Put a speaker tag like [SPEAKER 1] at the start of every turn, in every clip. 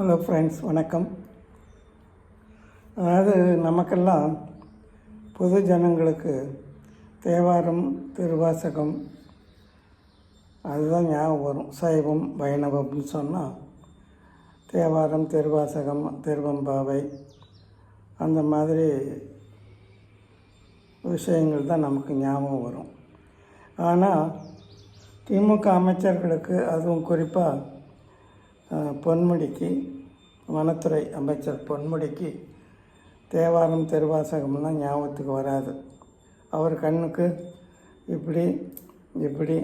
[SPEAKER 1] Hello friends வணக்கம். அதாவது நமக்கெல்லாம் பொது ஜனங்களுக்கு தேவாரம் திருவாசகம் அதுதான் ஞாபகம் வரும். சைவம் வைணவம்னு சொன்னால் தேவாரம் திருவாசகம் திருவம்பாவை அந்த மாதிரி விஷயங்கள் தான் நமக்கு ஞாபகம் வரும். ஆனால் திமுக அமைச்சர்களுக்கு அதுவும் குறிப்பாக பொன்முடிக்கு வனத்துறை அமைச்சர் பொன்முடிக்கு தேவாரம் திருவாசகம்லாம் ஞாபகத்துக்கு வராது. அவர் கண்ணுக்கு இப்படி இப்படி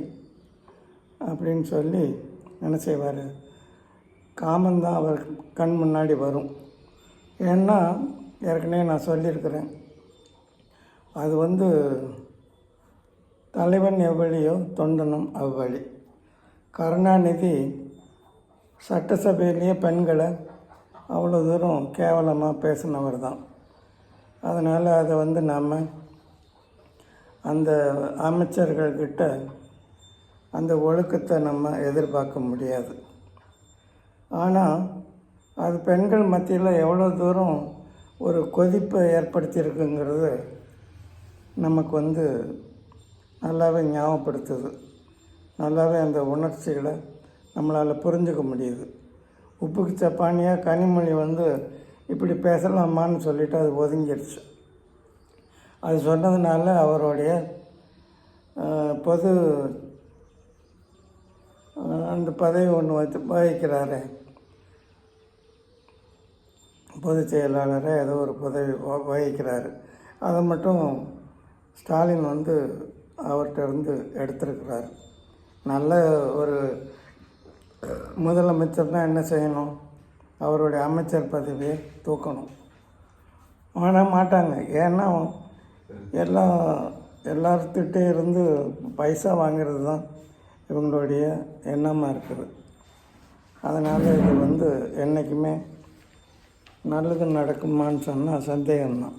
[SPEAKER 1] அப்படின்னு சொல்லி என்ன செய்வார்? காமந்தான் அவர் கண் முன்னாடி வரும். ஏன்னா ஏற்கனவே நான் சொல்லியிருக்கிறேன். அது வந்து தலைவன் எவ்வளியோ தொண்டனும் அவ்வழி. கருணாநிதி சட்டசபையிலேயே பெண்களை அவ்வளோ தூரம் கேவலமாக பேசினவர் தான். அதனால் அதை வந்து நாம் அந்த அமைச்சர்கள்கிட்ட அந்த ஒழுக்கத்தை நம்ம எதிர்பார்க்க முடியாது. ஆனால் அது பெண்கள் மத்தியில் எவ்வளோ தூரம் ஒரு கொதிப்பை ஏற்படுத்தியிருக்குங்கிறது நமக்கு வந்து நல்லாவே ஞாபகப்படுத்துது. நல்லாவே அந்த உணர்ச்சிகளை நம்மளால் புரிஞ்சுக்க முடியுது. உப்புக்கு சப்பானியாக கனிமொழி வந்து இப்படி பேசலாமான்னு சொல்லிட்டு அது ஒதுங்கிடுச்சு அது சொன்னதுனால அவருடைய பொது அந்த பதவி ஒன்று வச்சு வகிக்கிறாரு. பொதுச் செயலாளரை ஏதோ ஒரு பதவி வகிக்கிறாரு. அதை மட்டும் ஸ்டாலின் வந்து அவர்கிட்ட இருந்து எடுத்திருக்கிறார். நல்ல ஒரு முதலமைச்சர்னா என்ன செய்யணும்? அவருடைய அமைச்சர் பதவியை தூக்கணும். ஆனால் மாட்டாங்க. ஏன்னா எல்லாம் எல்லார்த்திட்டே இருந்து பைசா வாங்கிறது தான் இவங்களுடைய எண்ணமாக இருக்குது. அதனால் இது வந்து என்றைக்குமே நல்லது நடக்குமான்னு சொன்னால் சந்தேகம்தான்.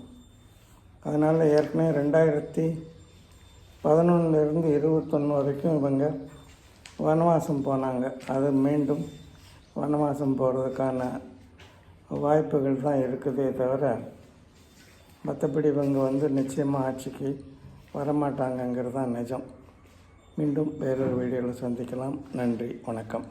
[SPEAKER 1] அதனால் ஏற்கனவே ரெண்டாயிரத்தி பதினொன்றுலேருந்து இருபத்தொன்று வரைக்கும் இவங்க வனவாசம் போனாங்க. அது மீண்டும் வனவாசம் போகிறதுக்கான வாய்ப்புகள் தான் இருக்குதே தவிர மற்றபடி இவங்க வந்து நிச்சயமாக ஆட்சிக்கு வரமாட்டாங்கங்கிறது தான் நிஜம். மீண்டும் வேறொரு வீடியோவில் சந்திக்கலாம். நன்றி. வணக்கம்.